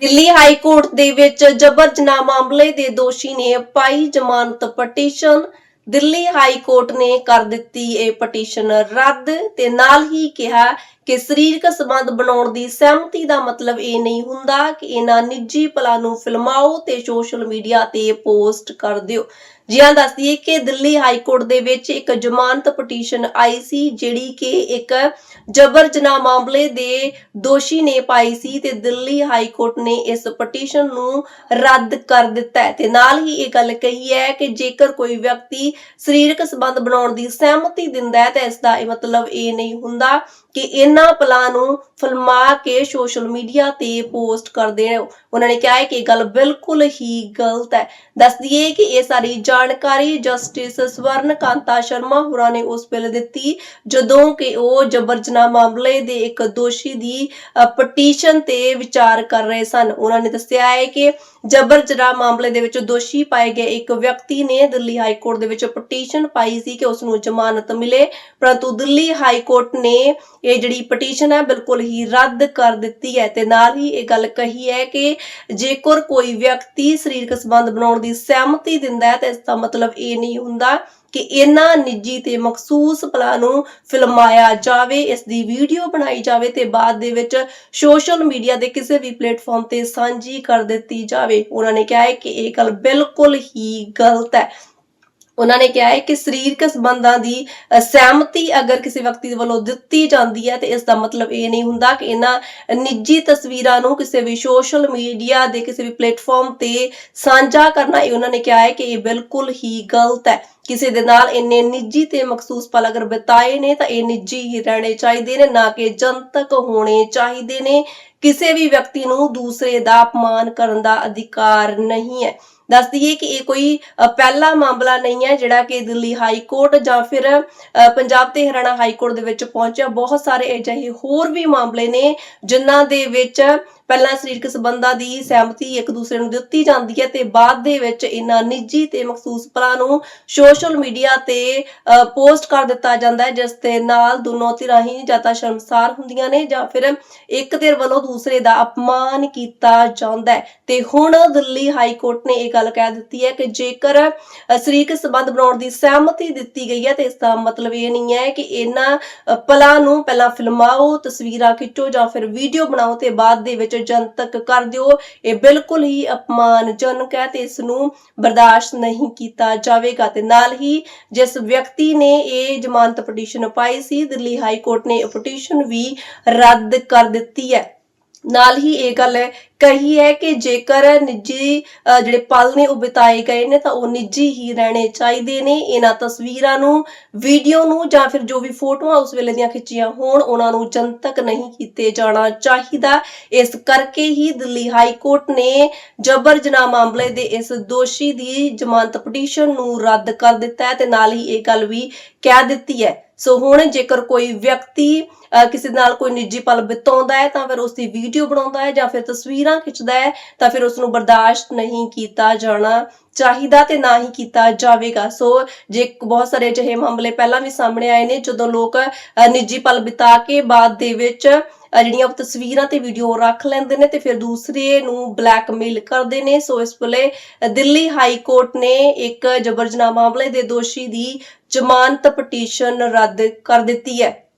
Delhi high court ਦੇ ਵਿੱਚ ਜਬਰ ਜਨਾਹ ਮਾਮਲੇ ਦੇ ਦੋਸ਼ੀ ਨੇ ਪਾਈ ਜ਼ਮਾਨਤ ਪਟੀਸ਼ਨ। ਦਿੱਲੀ ਹਾਈ ਕੋਰਟ ਨੇ ਕਰ ਦਿੱਤੀ ਇਹ ਪਟੀਸ਼ਨ ਰੱਦ ਤੇ ਨਾਲ ਹੀ ਕਿਹਾ ਕਿ ਸਰੀਰਕ ਸੰਬੰਧ ਬਣਾਉਣ ਦੀ ਸਹਿਮਤੀ ਦਾ ਮਤਲਬ ਇਹ ਨਹੀਂ ਹੁੰਦਾ ਕਿ ਇਹਨਾਂ ਨਿੱਜੀ ਪਲਾਂ ਨੂੰ ਫਿਲਮਾਓ ਤੇ ਸੋਸ਼ਲ ਮੀਡੀਆ ਤੇ ਪੋਸਟ ਕਰ ਦਿਓ। ਜੀ ਹਾਂ ਦੱਸ ਦਈਏ ਕਿ ਦਿੱਲੀ ਹਾਈ ਕੋਰਟ ਦੇ ਵਿੱਚ ਇੱਕ ਜ਼ਮਾਨਤ ਪਟੀਸ਼ਨ ਆਈ ਸੀ, ਜਿਹੜੀ ਕਿ ਇੱਕ ਜਬਰ ਜਨਾਹ ਮਾਮਲੇ ਦੇ ਦੋਸ਼ੀ ਨੇ ਪਾਈ ਸੀ ਤੇ ਦਿੱਲੀ ਹਾਈ ਕੋਰਟ ਨੇ ਇਸ ਪਟੀਸ਼ਨ ਨੂੰ ਰੱਦ ਕਰ ਦਿੱਤਾ ਹੈ। ਤੇ ਨਾਲ ਹੀ ਇਹ ਗੱਲ ਕਹੀ ਹੈ ਕਿ ਜੇਕਰ ਕੋਈ ਵਿਅਕਤੀ ਸਰੀਰਕ ਸੰਬੰਧ ਬਣਾਉਣ ਦੀ ਸਹਿਮਤੀ ਦਿੰਦਾ ਹੈ, ਤਾਂ ਇਸ ਦਾ ਇਹ ਮਤਲਬ ਇਹ ਨਹੀਂ ਹੁੰਦਾ ਕਿ ਇਹਨਾਂ ਪਲਾਂ ਨੂੰ ਫਲਮਾ ਕੇ ਸੋਸ਼ਲ ਮੀਡੀਆ ਤੇ ਪੋਸਟ ਕਰ ਦੇਣ ਉਹਨਾਂ ਨੇ ਕਿਹਾ ਹੈ ਕਿ ਇਹ ਗੱਲ ਬਿਲਕੁਲ ਹੀ ਗਲਤ ਹੈ। ਦੱਸ ਦਈਏ ਕਿ ਇਹ ਸਾਰੀ ਜਾਣਕਾਰੀ ਜਸਟਿਸ ਸਵਰਨ ਕਾਂਤਾ ਸ਼ਰਮਾ ਹੋਰਾਂ ਨੇ ਉਸ ਵੇਲੇ ਦਿੱਤੀ, ਜਦੋਂ ਕਿ ਉਹ ਜਬਰ ਜਨਾਹ ਮਾਮਲੇ ਦੇ ਇੱਕ ਦੋਸ਼ੀ ਦੀ ਪਟੀਸ਼ਨ ਤੇ ਵਿਚਾਰ ਕਰ ਰਹੇ ਸਨ। ਉਹਨਾਂ ਨੇ ਦੱਸਿਆ ਹੈ ਕਿ ਜਬਰ ਜਨਾਹ ਮਾਮਲੇ ਦੇ ਵਿੱਚ ਦੋਸ਼ੀ ਪਾਏ ਗਏ ਇੱਕ ਵਿਅਕਤੀ ਨੇ ਦਿੱਲੀ ਹਾਈ ਕੋਰਟ ਦੇ ਵਿੱਚ ਪਟੀਸ਼ਨ ਪਾਈ ਸੀ ਕਿ ਉਸ ਨੂੰ ਜ਼ਮਾਨਤ ਮਿਲੇ, ਪਰੰਤੂ ਦਿੱਲੀ ਹਾਈ ਕੋਰਟ ਨੇ ਇਹ ਜਿਹੜੀ ਪਟੀਸ਼ਨ ਹੈ ਬਿਲਕੁਲ ਹੀ ਰੱਦ ਕਰ ਦਿੱਤੀ ਹੈ ਤੇ ਨਾਲ ਹੀ ਇਹ ਗੱਲ ਕਹੀ ਹੈ ਕਿ ਜੇਕਰ ਕੋਈ ਵਿਅਕਤੀ ਸਰੀਰਕ ਸੰਬੰਧ ਬਣਾਉਣ ਦੀ ਸਹਿਮਤੀ ਦਿੰਦਾ ਹੈ ਤਾਂ ਇਸ ਦਾ ਮਤਲਬ ਇਹ ਨਹੀਂ ਹੁੰਦਾ ਕਿ ਇਹਨਾਂ ਨਿੱਜੀ ਤੇ ਮਖਸੂਸ ਪਲਾਂ ਨੂੰ ਫਿਲਮਾਇਆ ਜਾਵੇ, ਇਸ ਦੀ ਵੀਡੀਓ ਬਣਾਈ ਜਾਵੇ ਤੇ ਬਾਅਦ ਦੇ ਵਿੱਚ ਸੋਸ਼ਲ ਮੀਡੀਆ ਦੇ ਕਿਸੇ ਵੀ ਪਲੇਟਫਾਰਮ ਤੇ ਸਾਂਝੀ ਕਰ ਦਿੱਤੀ ਜਾਵੇ। ਉਹਨਾਂ ਨੇ ਕਿਹਾ ਹੈ ਕਿ ਇਹ ਗੱਲ ਬਿਲਕੁਲ ਹੀ ਗਲਤ ਹੈ। ਉਹਨਾਂ ਨੇ ਕਿਹਾ ਹੈ ਕਿ ਸਰੀਰਕ ਸੰਬੰਧਾਂ ਦੀ ਸਹਿਮਤੀ ਅਗਰ ਕਿਸੇ ਵਿਅਕਤੀ ਦੇ ਵੱਲੋਂ ਦਿੱਤੀ ਜਾਂਦੀ ਹੈ ਤੇ ਇਸ ਦਾ ਮਤਲਬ ਇਹ ਨਹੀਂ ਹੁੰਦਾ ਕਿ ਇਹਨਾਂ ਨਿੱਜੀ ਤਸਵੀਰਾਂ ਨੂੰ ਕਿਸੇ ਵੀ ਸੋਸ਼ਲ ਮੀਡੀਆ ਦੇ ਕਿਸੇ ਵੀ ਪਲੇਟਫਾਰਮ ਤੇ ਸਾਂਝਾ ਕਰਨਾ, ਇਹ ਉਹਨਾਂ ਨੇ ਕਿਹਾ ਹੈ ਕਿ ਇਹ ਬਿਲਕੁਲ ਹੀ ਗਲਤ ਹੈ। ਕਿਸੇ ਦੇ ਨਾਲ ਇੰਨੇ ਨਿੱਜੀ ਤੇ ਮਖਸੂਸ ਪਲ ਅਗਰ ਬਿਤਾਏ ਨੇ ਤਾਂ ਇਹ ਨਿੱਜੀ ਹੀ ਰਹਿਣੇ ਚਾਹੀਦੇ ਨੇ, ਨਾ ਕਿ ਜਨਤਕ ਹੋਣੇ ਚਾਹੀਦੇ ਨੇ। ਕਿਸੇ ਵੀ ਵਿਅਕਤੀ ਨੂੰ ਦੂਸਰੇ ਦਾ ਅਪਮਾਨ ਕਰਨ ਦਾ ਅਧਿਕਾਰ ਨਹੀਂ ਹੈ। ਦੱਸ ਦਈਏ ਕਿ ਇਹ ਕੋਈ ਪਹਿਲਾ ਮਾਮਲਾ ਨਹੀਂ ਹੈ ਜਿਹੜਾ ਕਿ ਦਿੱਲੀ ਹਾਈ ਕੋਰਟ ਜਾਂ ਫਿਰ ਪੰਜਾਬ ਤੇ ਹਰਿਆਣਾ ਹਾਈ ਕੋਰਟ ਦੇ ਵਿੱਚ ਪਹੁੰਚਿਆ। ਬਹੁਤ ਸਾਰੇ ਅਜਿਹੇ ਹੋਰ ਵੀ ਮਾਮਲੇ ਨੇ ਜਿਨ੍ਹਾਂ ਦੇ ਵਿੱਚ ਪਹਿਲਾਂ ਸਰੀਰਕ ਸੰਬੰਧਾਂ ਦੀ ਸਹਿਮਤੀ ਇੱਕ ਦੂਸਰੇ ਨੂੰ ਦਿੱਤੀ ਜਾਂਦੀ ਹੈ ਤੇ ਬਾਅਦ ਦੇ ਵਿੱਚ ਇਹਨਾਂ ਨਿੱਜੀ ਤੇ ਮਖਸੂਸ ਪਲਾਂ ਨੂੰ ਸੋਸ਼ਲ ਮੀਡੀਆ ਤੇ ਪੋਸਟ ਕਰ ਦਿੱਤਾ ਜਾਂਦਾ ਹੈ, ਜਿਸ ਦੇ ਨਾਲ ਦੋਨੋਂ ਧਿਰਾਂ ਹੀ ਜਾਂ ਤਾਂ ਸ਼ਰਮਸਾਰ ਹੁੰਦੀਆਂ ਨੇ ਜਾਂ ਫਿਰ ਇੱਕ ਧਿਰ ਵੱਲੋਂ ਦੂਸਰੇ ਦਾ ਅਪਮਾਨ ਕੀਤਾ ਜਾਂਦਾ ਹੈ। ਤੇ ਹੁਣ ਦਿੱਲੀ ਹਾਈ ਕੋਰਟ ਨੇ ਇਹ ਗੱਲ ਕਹਿ ਦਿੱਤੀ ਹੈ ਕਿ ਜੇਕਰ ਸਰੀਰਕ ਸੰਬੰਧ ਬਣਾਉਣ ਦੀ ਸਹਿਮਤੀ ਦਿੱਤੀ ਗਈ ਹੈ ਤੇ ਇਸ ਦਾ ਮਤਲਬ ਇਹ ਨਹੀਂ ਹੈ ਕਿ ਇਹਨਾਂ ਪਲਾਂ ਨੂੰ ਪਹਿਲਾਂ ਫਿਲਮਾਓ, ਤਸਵੀਰਾਂ ਖਿੱਚੋ ਜਾਂ ਫਿਰ ਵੀਡੀਓ ਬਣਾਓ ਤੇ ਬਾਅਦ ਦੇ ਵਿੱਚ ਜਨਤਕ ਕਰ ਦਿਓ। ਇਹ ਬਿਲਕੁਲ ਹੀ ਅਪਮਾਨਜਨਕ ਹੈ ਤੇ ਇਸ ਨੂੰ ਬਰਦਾਸ਼ਤ ਨਹੀਂ ਕੀਤਾ ਜਾਵੇਗਾ ਤੇ ਨਾਲ ਹੀ ਜਿਸ ਵਿਅਕਤੀ ਨੇ ਇਹ ਜ਼ਮਾਨਤ ਪਟੀਸ਼ਨ ਪਾਈ ਸੀ, ਦਿੱਲੀ ਹਾਈ ਕੋਰਟ ਨੇ ਇਹ ਪਟੀਸ਼ਨ ਵੀ ਰੱਦ ਕਰ ਦਿੱਤੀ ਹੈ। ਨਾਲ ਹੀ ਇਹ ਗੱਲ ਕਹੀ ਹੈ ਕਿ ਜੇਕਰ ਨਿੱਜੀ ਜਿਹੜੇ ਪਲ ਨੇ ਉਹ ਬਿਤਾਏ ਗਏ ਨੇ ਤਾਂ ਉਹ ਨਿੱਜੀ ਹੀ ਰਹਿਣੇ ਚਾਹੀਦੇ ਨੇ। ਇਹਨਾਂ ਤਸਵੀਰਾਂ ਨੂੰ ਵੀਡੀਓ ਨੂੰ ਜਾਂ ਫਿਰ ਜੋ ਵੀ ਫੋਟੋਆਂ ਉਸ ਵੇਲੇ ਦੀਆਂ ਖਿੱਚੀਆਂ ਹੋਣ ਉਹਨਾਂ ਨੂੰ ਜਨਤਕ ਨਹੀਂ ਕੀਤੇ ਜਾਣਾ ਚਾਹੀਦਾ। ਇਸ ਕਰਕੇ ਹੀ ਦਿੱਲੀ ਹਾਈ ਕੋਰਟ ਨੇ ਜਬਰ ਜਨਾਹ ਮਾਮਲੇ ਦੇ ਇਸ ਦੋਸ਼ੀ ਦੀ ਜ਼ਮਾਨਤ ਪਟੀਸ਼ਨ ਨੂੰ ਰੱਦ ਕਰ ਦਿੱਤਾ ਹੈ ਤੇ ਨਾਲ ਹੀ ਇਹ ਗੱਲ ਵੀ ਕਹਿ ਦਿੱਤੀ ਹੈ। ਸੋ ਹੁਣ ਜੇਕਰ ਕੋਈ ਵਿਅਕਤੀ ਅ, ਕਿਸੇ ਨਾਲ ਕੋਈ ਨਿੱਜੀ ਪਲ ਬਿਤਾਉਂਦਾ ਹੈ ਤਾਂ ਫਿਰ ਉਸ ਦੀ ਵੀਡੀਓ ਬਣਾਉਂਦਾ ਹੈ ਜਾਂ ਫਿਰ ਤਸਵੀਰ ਖਿੱਚਦਾ ਹੈ, ਤਾਂ ਫਿਰ ਉਸ ਨੂੰ ਬਰਦਾਸ਼ਤ ਨਹੀਂ ਕੀਤਾ ਜਾਣਾ ਚਾਹੀਦਾ ਤੇ ਨਾ ਹੀ ਕੀਤਾ ਜਾਵੇਗਾ। ਸੋ ਜੇ ਬਹੁਤ ਸਾਰੇ ਅਜਿਹੇ ਮਾਮਲੇ ਪਹਿਲਾਂ ਵੀ ਸਾਹਮਣੇ ਆਏ ਨੇ, ਜਦੋਂ ਲੋਕ ਨਿੱਜੀ ਪਲ ਬਿਤਾ ਕੇ ਬਾਅਦ ਦੇ ਵਿੱਚ ਜਿਹੜੀਆਂ ਤਸਵੀਰਾਂ ਤੇ ਵੀਡੀਓ ਰੱਖ ਲੈਂਦੇ ਨੇ ਤੇ ਫਿਰ ਦੂਸਰੇ ਨੂੰ ਬਲੈਕਮੇਲ ਕਰਦੇ ਨੇ। ਸੋ ਇਸ ਵੇਲੇ ਦਿੱਲੀ ਹਾਈ ਕੋਰਟ ਨੇ ਇੱਕ ਜਬਰ ਜਨਾਹ ਮਾਮਲੇ ਦੇ ਦੋਸ਼ੀ ਦੀ ਜ਼ਮਾਨਤ ਪਟੀਸ਼ਨ ਰੱਦ ਕਰ ਦਿੱਤੀ ਹੈ।